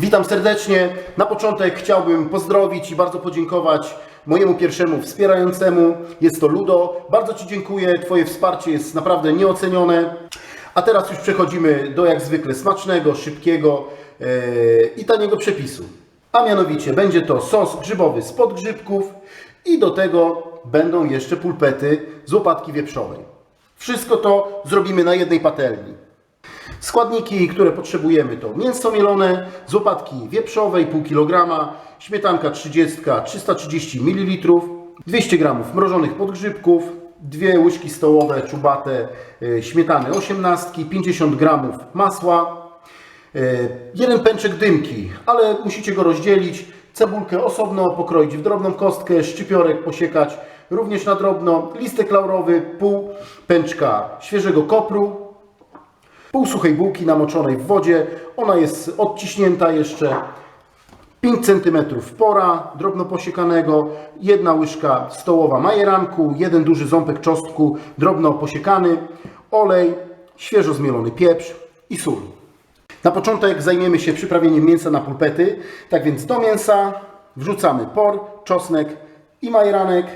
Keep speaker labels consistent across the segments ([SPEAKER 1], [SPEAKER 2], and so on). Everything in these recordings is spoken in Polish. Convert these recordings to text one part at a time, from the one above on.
[SPEAKER 1] Witam serdecznie. Na początek chciałbym pozdrowić i bardzo podziękować mojemu pierwszemu wspierającemu. Jest to Ludo. Bardzo Ci dziękuję. Twoje wsparcie jest naprawdę nieocenione. A teraz już przechodzimy do jak zwykle smacznego, szybkiego e, i taniego przepisu. A mianowicie będzie to sos grzybowy z podgrzybków i do tego będą jeszcze pulpety z łopatki wieprzowej. Wszystko to zrobimy na jednej patelni. Składniki, które potrzebujemy to mięso mielone z łopatki wieprzowej pół kilograma, śmietanka 30 330 ml, 200 g mrożonych podgrzybków, dwie łyżki stołowe czubate e, śmietany 18, 50 g masła, e, jeden pęczek dymki, ale musicie go rozdzielić, cebulkę osobno pokroić w drobną kostkę, szczypiorek posiekać również na drobno, listek laurowy, pół pęczka świeżego kopru, pół suchej bułki namoczonej w wodzie. Ona jest odciśnięta jeszcze 5 cm pora drobno posiekanego, jedna łyżka stołowa majeranku, jeden duży ząbek czosnku drobno posiekany, olej, świeżo zmielony pieprz i sól. Na początek zajmiemy się przyprawieniem mięsa na pulpety. Tak więc do mięsa wrzucamy por, czosnek i majeranek.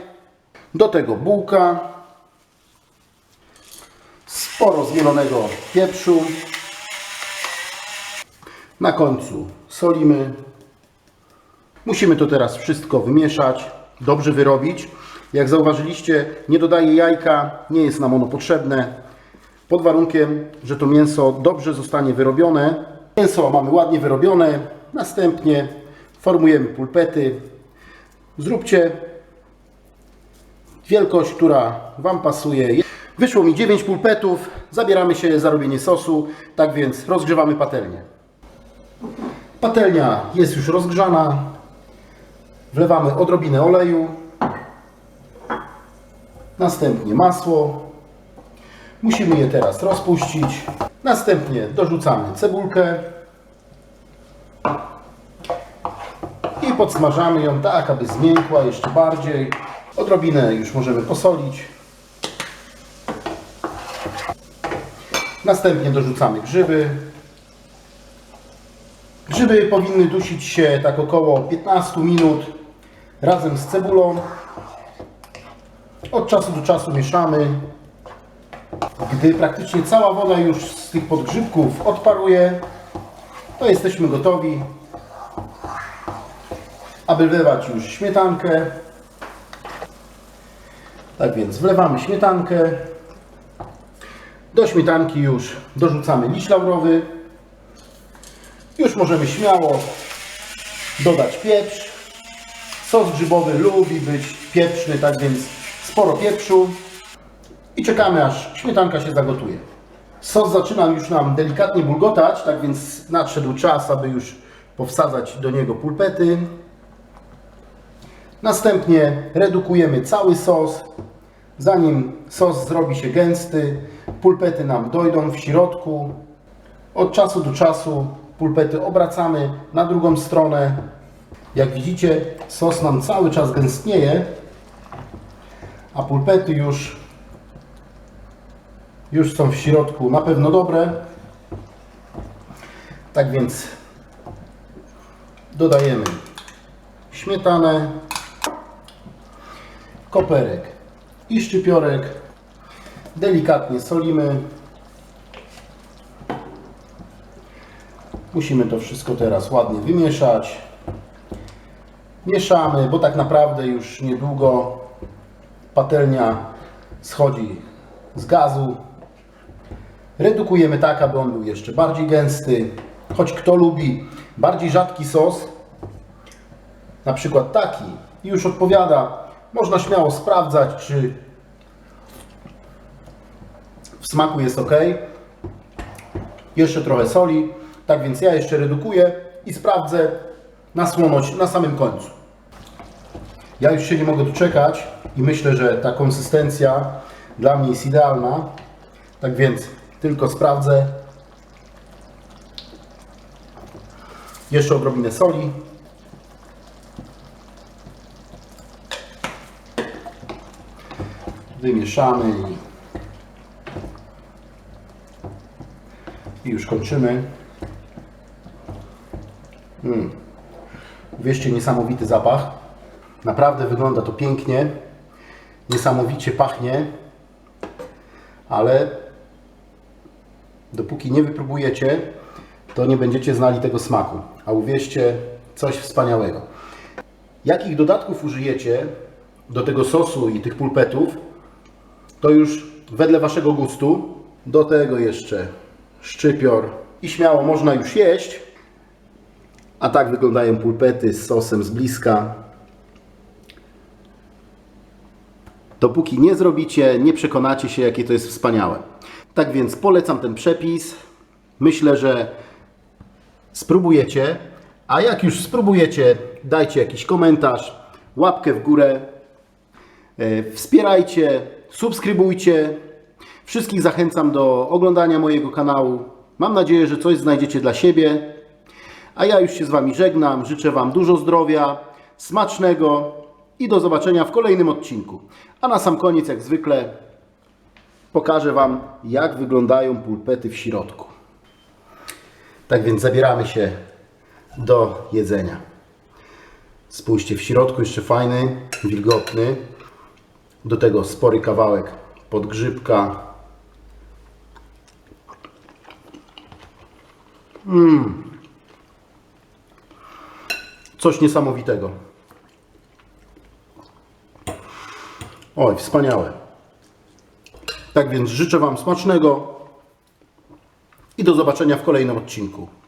[SPEAKER 1] Do tego bułka, sporo zmielonego pieprzu. Na końcu solimy. Musimy to teraz wszystko wymieszać, dobrze wyrobić. Jak zauważyliście, nie dodaję jajka, nie jest nam ono potrzebne. Pod warunkiem, że to mięso dobrze zostanie wyrobione. Mięso mamy ładnie wyrobione. Następnie formujemy pulpety. Zróbcie wielkość, która Wam pasuje. Wyszło mi 9 pulpetów. Zabieramy się za robienie sosu. Tak więc rozgrzewamy patelnię. Patelnia jest już rozgrzana. Wlewamy odrobinę oleju. Następnie masło. Musimy je teraz rozpuścić. Następnie dorzucamy cebulkę. I podsmażamy ją tak, aby zmiękła jeszcze bardziej. Odrobinę już możemy posolić. Następnie dorzucamy grzyby. Grzyby powinny dusić się tak około 15 minut razem z cebulą. Od czasu do czasu mieszamy. Gdy praktycznie cała woda już z tych podgrzybków odparuje, to jesteśmy gotowi, aby wlewać już śmietankę. Tak więc wlewamy śmietankę. Do śmietanki już dorzucamy liść laurowy. Już możemy śmiało dodać pieprz. Sos grzybowy lubi być pieprzny, tak więc sporo pieprzu. I czekamy aż śmietanka się zagotuje. Sos zaczyna już nam delikatnie bulgotać, tak więc nadszedł czas, aby już powsadzać do niego pulpety. Następnie redukujemy cały sos. Zanim sos zrobi się gęsty, pulpety nam dojdą w środku. Od czasu do czasu pulpety obracamy na drugą stronę. Jak widzicie, sos nam cały czas gęstnieje, a pulpety już, już są w środku na pewno dobre. Tak więc dodajemy śmietanę, koperek i szczypiorek. Delikatnie solimy. Musimy to wszystko teraz ładnie wymieszać. Mieszamy, bo tak naprawdę już niedługo patelnia schodzi z gazu. Redukujemy tak, aby on był jeszcze bardziej gęsty. Choć kto lubi bardziej rzadki sos, na przykład taki, już odpowiada, można śmiało sprawdzać, czy w smaku jest ok. Jeszcze trochę soli. Tak więc ja jeszcze redukuję i sprawdzę na na samym końcu. Ja już się nie mogę doczekać i myślę, że ta konsystencja dla mnie jest idealna. Tak więc tylko sprawdzę. Jeszcze odrobinę soli. Wymieszamy i i już kończymy. Wierzcie, niesamowity zapach. Naprawdę wygląda to pięknie. Niesamowicie pachnie. Ale dopóki nie wypróbujecie, to nie będziecie znali tego smaku. A uwierzcie, coś wspaniałego. Jakich dodatków użyjecie do tego sosu i tych pulpetów, to już wedle Waszego gustu. Do tego jeszcze szczypior i śmiało można już jeść. A tak wyglądają pulpety z sosem z bliska. Dopóki nie zrobicie, nie przekonacie się, jakie to jest wspaniałe. Tak więc polecam ten przepis. Myślę, że spróbujecie. A jak już spróbujecie, dajcie jakiś komentarz, łapkę w górę. E, Wspierajcie, subskrybujcie. Wszystkich zachęcam do oglądania mojego kanału. Mam nadzieję, że coś znajdziecie dla siebie. A ja już się z Wami żegnam. Życzę Wam dużo zdrowia, smacznego i do zobaczenia w kolejnym odcinku. A na sam koniec, jak zwykle, pokażę Wam, jak wyglądają pulpety w środku. Tak więc zabieramy się do jedzenia. Spójrzcie, w środku jeszcze fajny, wilgotny. Do tego spory kawałek podgrzybka. Coś niesamowitego. Oj, wspaniałe. Tak więc życzę Wam smacznego i do zobaczenia w kolejnym odcinku.